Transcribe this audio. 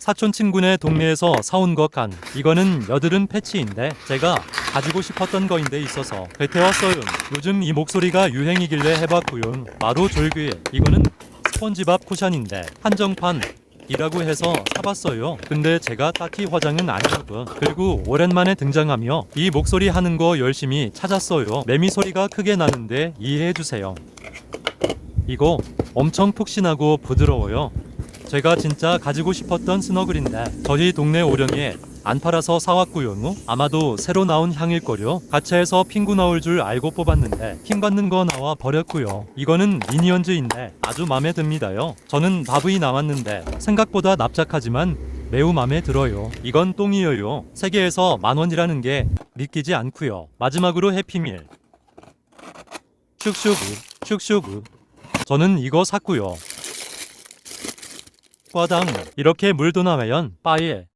사촌 친구네 동네에서 사온 것 간. 이거는 여드름 패치인데 제가 가지고 싶었던 거인데 있어서 배태웠어요. 요즘 이 목소리가 유행이길래 해봤고요. 바로 졸그에 이거는 스펀지밥 쿠션인데 한정판. 이라고 해서 사봤어요. 근데 제가 딱히 화장은 아니라고. 그리고 오랜만에 등장하며 이 목소리 하는 거 열심히 찾았어요. 매미 소리가 크게 나는데 이해해 주세요. 이거 엄청 푹신하고 부드러워요. 제가 진짜 가지고 싶었던 스너글인데 저희 동네 오령에 안 팔아서 사왔고요. 아마도 새로 나온 향일 거요. 가차에서 핑구 나올 줄 알고 뽑았는데 킹 받는 거 나와 버렸고요. 이거는 미니언즈인데 아주 마음에 듭니다요. 저는 밥이 나왔는데 생각보다 납작하지만 매우 마음에 들어요. 이건 똥이에요. 세계에서 만 원이라는 게 믿기지 않고요. 마지막으로 해피밀. 슉슉우 슉슉우. 저는 이거 샀고요. 과당. 이렇게 물도 나와연 빠에